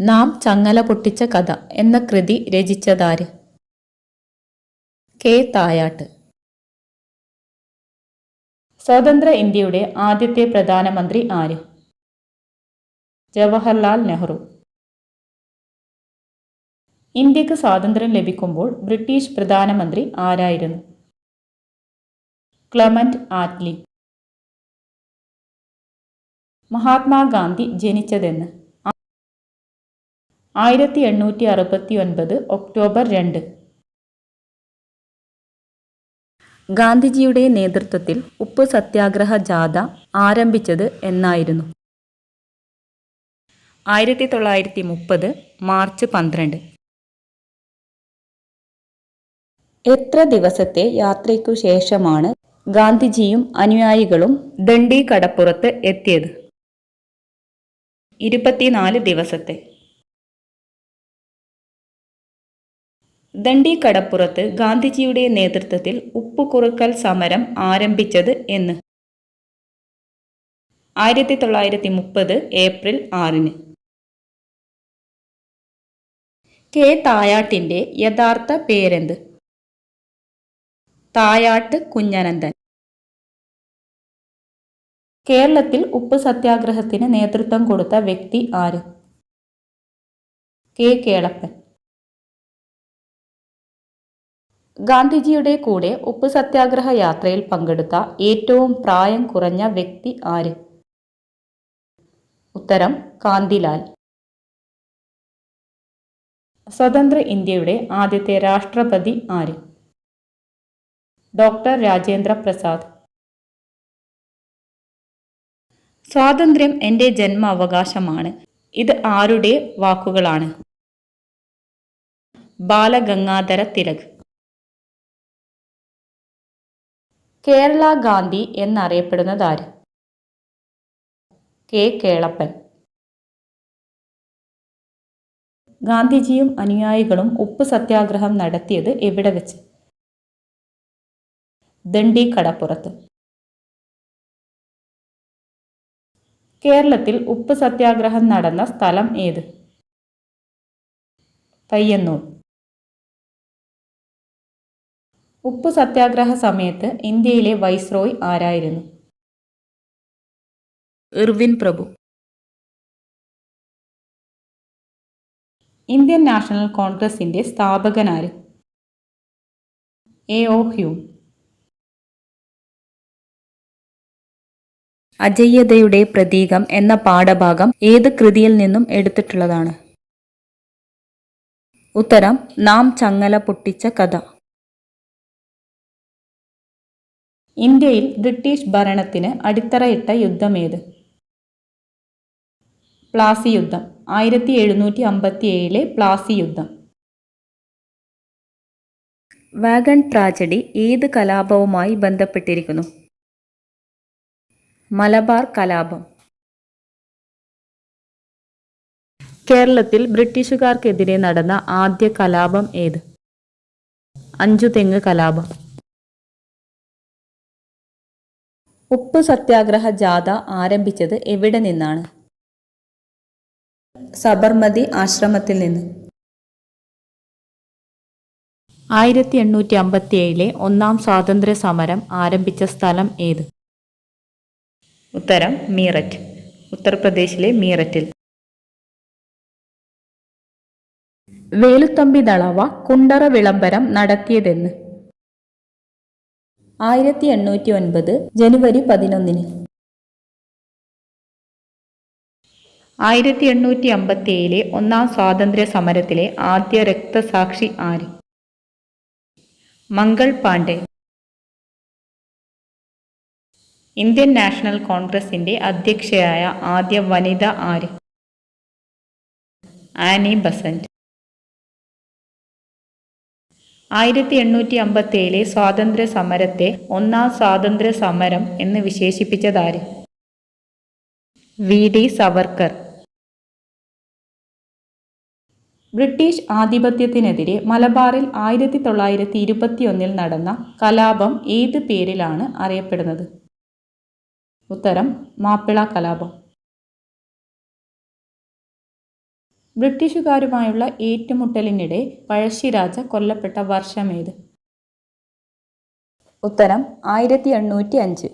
നാം ചങ്ങല പൊട്ടിച്ച കഥ എന്ന കൃതി രചിച്ചതാര്? കെ. തായാട്ട്. സ്വതന്ത്ര ഇന്ത്യയുടെ ആദ്യത്തെ പ്രധാനമന്ത്രി ആര്? ജവഹർലാൽ നെഹ്റു. ഇന്ത്യയ്ക്ക് സ്വാതന്ത്ര്യം ലഭിക്കുമ്പോൾ ബ്രിട്ടീഷ് പ്രധാനമന്ത്രി ആരായിരുന്നു? Clement Attlee. മഹാത്മാഗാന്ധി ജനിച്ചതെന്ന്. ആയിരത്തി എണ്ണൂറ്റി അറുപത്തി ഒൻപത് ഒക്ടോബർ രണ്ട്. ഗാന്ധിജിയുടെ നേതൃത്വത്തിൽ ഉപ്പ് സത്യാഗ്രഹ ജാഥ ആരംഭിച്ചത് എന്നായിരുന്നു. ആയിരത്തി തൊള്ളായിരത്തി മുപ്പത് മാർച്ച് പന്ത്രണ്ട്. എത്ര ദിവസത്തെ യാത്രയ്ക്കു ശേഷമാണ് ഗാന്ധിജിയും അനുയായികളും ദണ്ഡി കടപ്പുറത്ത് എത്തിയത്? ഇരുപത്തിനാല് ദിവസത്തെ. ദണ്ഡി കടപ്പുറത്ത് ഗാന്ധിജിയുടെ നേതൃത്വത്തിൽ ഉപ്പുകുറുക്കൽ സമരം ആരംഭിച്ചത് എന്ന്. ആയിരത്തി തൊള്ളായിരത്തി മുപ്പത് ഏപ്രിൽ ആറിന്. കെ. തായാട്ടിന്റെ യഥാർത്ഥ പേരെന്ത്? തായാട്ട് കുഞ്ഞനന്ദൻ കേരളത്തിൽ ഉപ്പ് സത്യാഗ്രഹത്തിന് നേതൃത്വം കൊടുത്ത വ്യക്തി ആര്? കെ. കേളപ്പൻ. ഗാന്ധിജിയുടെ കൂടെ ഉപ്പ് സത്യാഗ്രഹ യാത്രയിൽ പങ്കെടുത്ത ഏറ്റവും പ്രായം കുറഞ്ഞ വ്യക്തി ആര്? ഉത്തരം കാന്തിലാൽ. സ്വതന്ത്ര ഇന്ത്യയുടെ ആദ്യത്തെ രാഷ്ട്രപതി ആര്? ഡോക്ടർ രാജേന്ദ്ര പ്രസാദ്. സ്വാതന്ത്ര്യം എന്റെ ജന്മ അവകാശമാണ് ഇത് ആരുടെ വാക്കുകളാണ്? ബാലഗംഗാധര തിലക്. കേരള ഗാന്ധി എന്നറിയപ്പെടുന്നത് ആര് കെ. കേളപ്പൻ. ഗാന്ധിജിയും അനുയായികളും ഉപ്പ് സത്യാഗ്രഹം നടത്തിയത് എവിടെ വെച്ച്? ദണ്ഡി കടപ്പുറത്ത് കേരളത്തിൽ ഉപ്പ് സത്യാഗ്രഹം നടന്ന സ്ഥലം ഏത്? പയ്യന്നൂർ. ഉപ്പ് സത്യാഗ്രഹ സമയത്ത് ഇന്ത്യയിലെ വൈസ്രോയ് ആരായിരുന്നു? ഇർവിൻ പ്രഭു. ഇന്ത്യൻ നാഷണൽ കോൺഗ്രസിന്റെ സ്ഥാപകനാര്? എ. ഒ. ഹ്യൂം. അജയ്യതയുടെ പ്രതീകം എന്ന പാഠഭാഗം ഏത് കൃതിയിൽ നിന്നും എടുത്തിട്ടുള്ളതാണ്? ഉത്തരം നാം ചങ്ങല പൊട്ടിച്ച കഥ. ഇന്ത്യയിൽ ബ്രിട്ടീഷ് ഭരണത്തിന് അടിത്തറയിട്ട യുദ്ധമേത് പ്ലാസി യുദ്ധം ആയിരത്തി എഴുന്നൂറ്റി അമ്പത്തി ഏഴിലെ പ്ലാസി യുദ്ധം. വാഗൺ ട്രാജഡി ഏത് കലാപവുമായി ബന്ധപ്പെട്ടിരിക്കുന്നു? മലബാർ കലാപം. കേരളത്തിൽ ബ്രിട്ടീഷുകാർക്കെതിരെ നടന്ന ആദ്യ കലാപം ഏത്? അഞ്ചുതെങ്ങ് കലാപം. ഉപ്പ് സത്യാഗ്രഹ ജാഥ ആരംഭിച്ചത് എവിടെ നിന്നാണ്? സബർമതി ആശ്രമത്തിൽ നിന്ന്. ആയിരത്തി എണ്ണൂറ്റി അമ്പത്തി ഏഴിലെ ഒന്നാം സ്വാതന്ത്ര്യ സമരം ആരംഭിച്ച സ്ഥലം ഏത്? ഉത്തരം മീററ്റ്. ഉത്തർപ്രദേശിലെ മീററ്റിൽ. വേലുത്തമ്പി ദളവ കുണ്ടറ വിളംബരം നടത്തിയതെന്ന്. ആയിരത്തി എണ്ണൂറ്റി ഒൻപത് ജനുവരി പതിനൊന്നിന്. ആയിരത്തി എണ്ണൂറ്റി അമ്പത്തി ഏഴിലെ ഒന്നാം സ്വാതന്ത്ര്യ സമരത്തിലെ ആദ്യ രക്തസാക്ഷി ആര്? മംഗൾ പാണ്ഡെ. ഇന്ത്യൻ നാഷണൽ കോൺഗ്രസിന്റെ അധ്യക്ഷയായ ആദ്യ വനിത ആര്? Annie Besant. ആയിരത്തി എണ്ണൂറ്റി അമ്പത്തി ഏഴിലെ സ്വാതന്ത്ര്യ സമരത്തെ ഒന്നാം സ്വാതന്ത്ര്യ സമരം എന്ന് വിശേഷിപ്പിച്ചതാര്? വി. ഡി. സവർക്കർ. ബ്രിട്ടീഷ് ആധിപത്യത്തിനെതിരെ മലബാറിൽ ആയിരത്തി തൊള്ളായിരത്തി ഇരുപത്തിയൊന്നിൽ നടന്ന കലാപം ഏത് പേരിലാണ് അറിയപ്പെടുന്നത്? ഉത്തരം മാപ്പിള കലാപം. ബ്രിട്ടീഷുകാരുമായുള്ള ഏറ്റുമുട്ടലിനിടെ പഴശ്ശിരാജ കൊല്ലപ്പെട്ട വർഷമേത്? ഉത്തരം ആയിരത്തി എണ്ണൂറ്റി അഞ്ച്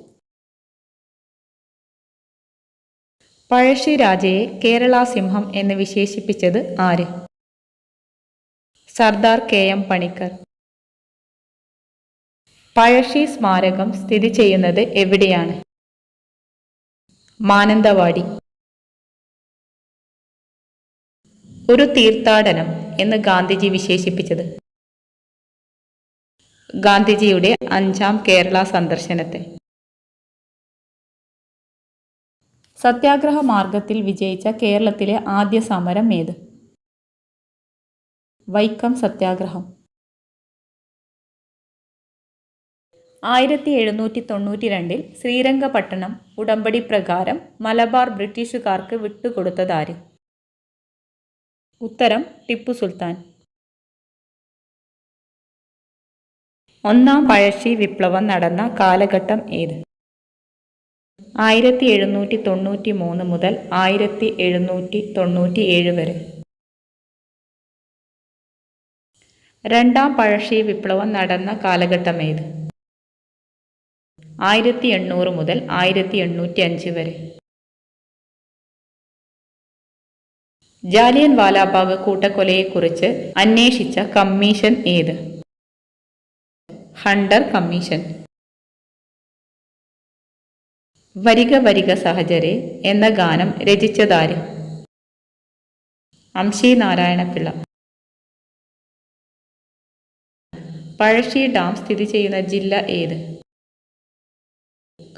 പഴശ്ശിരാജയെ കേരള സിംഹം എന്ന് വിശേഷിപ്പിച്ചത് ആര്? Sardar K M Panikkar. പഴശ്ശി സ്മാരകം സ്ഥിതി ചെയ്യുന്നത് എവിടെയാണ്? മാനന്തവാടി. ഒരു തീർത്ഥാടനം എന്ന് ഗാന്ധിജി വിശേഷിപ്പിച്ചത്. ഗാന്ധിജിയുടെ അഞ്ചാം കേരള സന്ദർശനത്തെ. സത്യാഗ്രഹ മാർഗത്തിൽ വിജയിച്ച കേരളത്തിലെ ആദ്യ സമരം ഏത്? വൈക്കം സത്യാഗ്രഹം. ആയിരത്തി എഴുന്നൂറ്റി തൊണ്ണൂറ്റി രണ്ടിൽ ശ്രീരംഗപട്ടണം ഉടമ്പടി പ്രകാരം മലബാർ ബ്രിട്ടീഷുകാർക്ക് വിട്ടുകൊടുത്തതാര് ഉത്തരം ടിപ്പു സുൽത്താൻ. ഒന്നാം പഴശ്ശി വിപ്ലവം നടന്ന കാലഘട്ടം ഏത്? ആയിരത്തി എഴുന്നൂറ്റി തൊണ്ണൂറ്റി മൂന്ന് മുതൽ ആയിരത്തി എഴുന്നൂറ്റി തൊണ്ണൂറ്റി ഏഴ് വരെ. രണ്ടാം പഴശ്ശി വിപ്ലവം നടന്ന കാലഘട്ടം ഏത്? ആയിരത്തി എണ്ണൂറ് മുതൽ ആയിരത്തി എണ്ണൂറ്റി അഞ്ച് വരെ. ജാലിയൻ വാലാബാഗ് കൂട്ടക്കൊലയെക്കുറിച്ച് അന്വേഷിച്ച കമ്മീഷൻ ഏത്? Hunter commission. വരിക വരിക സഹചരെ എന്ന ഗാനം രചിച്ചതാര്? അംശി നാരായണപിള്ള. പഴശ്ശി ഡാം സ്ഥിതി ചെയ്യുന്ന ജില്ല ഏത്?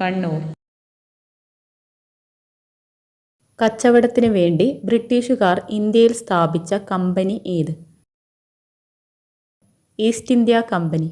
കണ്ണൂർ. കച്ചവടത്തിനു വേണ്ടി ബ്രിട്ടീഷുകാർ ഇന്ത്യയിൽ സ്ഥാപിച്ച കമ്പനി ഏത്? East India company.